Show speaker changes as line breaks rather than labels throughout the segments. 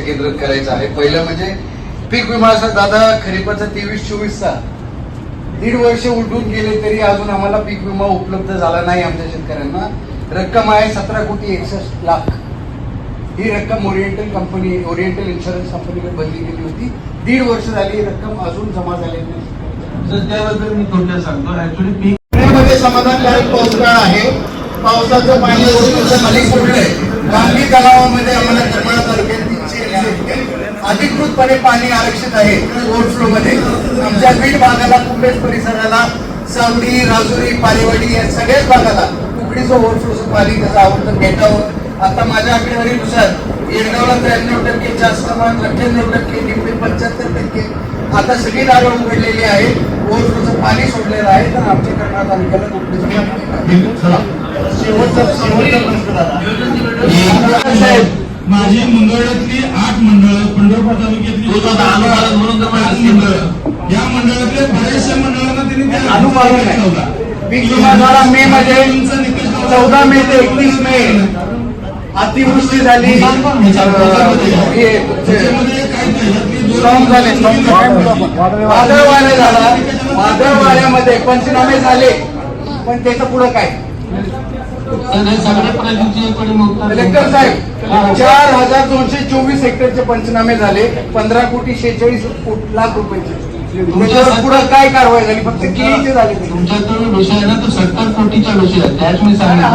केंद्रित करायचं आहे. पहिलं म्हणजे पीक विमाचा दादा खरीपाचा तेवीस चोवीसचा. दीड वर्ष उलटून गेले तरी अजून आम्हाला पीक विमा उपलब्ध झाला नाही आमच्या शेतकऱ्यांना. रक्कम आहे सतरा कोटी एकसष्ट लाख. ही रक्कम ओरिएंटल कंपनी ओरिएंटल इन्शुरन्स कंपनीकडे बदली केली होती. दीड वर्ष झाली ही रक्कम अजून जमा झालेली नाही.
त्याबद्दल मी थोडक्यात सांगतो. ऍक्च्युली पीक
पुण्यामध्ये समाधानकारक पावसाळा आहे. पावसाचं पाणी खाली सोडलंय गांधी तलावामध्ये आम्हाला करमाळा तालुक्यात तीनशे एकसष्ट अधिकृतपणे पाणी आरक्षित आहे ओव्हरफ्लो मध्ये. आमच्या बीड भागाला कुंभेज परिसराला सावडी राजुरी पालेवाडी या सगळ्याच भागाला कुकडीचं ओव्हरफ्लोचं पाणी त्याचं आवडतं भेटावं आता माझ्या आकडेवारीनुसार येडगावला त्र्याण्णव टक्के जास्तमान अठ्ठ्याण्णव टक्के निम्मे पंच्याहत्तर टक्के. आता सगळी दारं उघडलेली आहे ओव्हरफ्लोचं पाणी सोडलेलं आहे. तर आमच्या करणार तालुक्याला कुकडीचं शेवटचा
माझी मंडळातली आठ मंडळ पंढरपूर तालुक्यात
तो आता अनुपालन म्हणून तर मला
आठ मंडळ या मंडळातल्या बऱ्याचशा मंडळांना त्यांनी वाढून
अनुपालन पीक विमा झाला मे मध्ये चौदा मे ते एकतीस मे. अतिवृष्टी झाली. स्ट्रॉंग झाले वादळ वारे झाला. वादळ वाऱ्यामध्ये पंचनामे झाले. पण त्याचं पुढं काय? कलेक्टर साहेब चार हजार दोनशे चोवीस हेक्टरचे पंचनामे झाले. पंधरा कोटी शेहेचाळीस लाख रुपयाचे. त्याच्यावर पुढं काय कारवाई झाली? फक्त झाले
विषय आहे ना तो सत्तर कोटीचा विषय आहे त्याच मी सांगितलं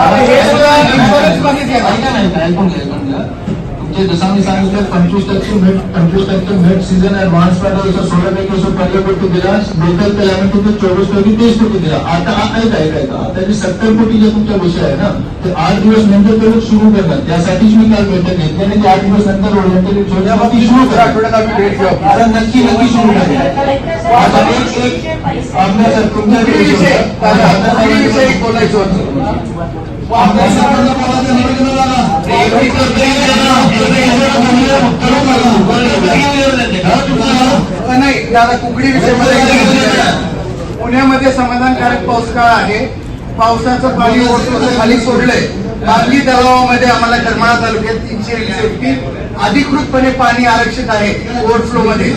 ऐका नाही ऐकून घ्या. मी सांगितलं पंचवीस टक्के भेट पंचवीस टक्के भेट सीझन ऍडव्हान्स मध्ये सोळा टक्के असं पहिल्या कोटी दिला लोकल कॅलॅमिटी ते चोवीस टक्के तीस कोटी दिला आता आता ऐका ऐका ऐका आता जे सत्तर कोटी जे तुमचा विषय आहे ना ते आठ दिवस नंतर ते सुरू करणार त्यासाठीच मी काल बैठक घेतली आणि ते आठ दिवस नंतर ओरिएंटल ती सुरू करा
आठवड्यात आम्ही भेट घेऊ
आता नक्की नक्की सुरू करेल आता एक एक आपल्या तुमच्या
कुकडी विषय दादा, कुकडी विषयी बोलायचं होतं
आपल्या सर्वांना बोलायचं
नाही दादा कुकडी विषयामध्ये पुण्यामध्ये समाधानकारक पाऊस काळ आहे. पावसाचं पाणी खाली सोडलंय. बागली तलावामध्ये आम्हाला करमाळा तालुक्यात तीनशे एकशे अधिकृतपणे पाणी आरक्षित आहे ओव्हरफ्लो मध्ये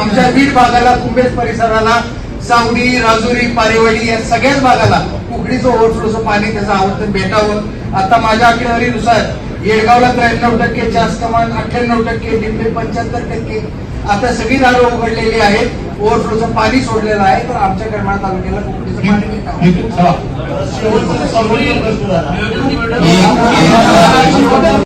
आमच्या बीड भागाला कुंभेज परिसराला सावडी राजुरी पारेवाडी या सगळ्याच भागाला कुकडीचं ओव्हरफ्लोचं पाणी त्याचं आवर्तन भेटावं. आता माझ्या आकडेवारीनुसार येडगावला त्र्याण्णव टक्के जास्तमान अठ्ठ्याण्णव टक्के डिंबे पंच्याहत्तर टक्के आता सगळी दारं उघडलेली आहेत ओव्हरफ्लोचं पाणी सोडलेलं आहे तर आमच्या करमाळा तालुक्याला पाणी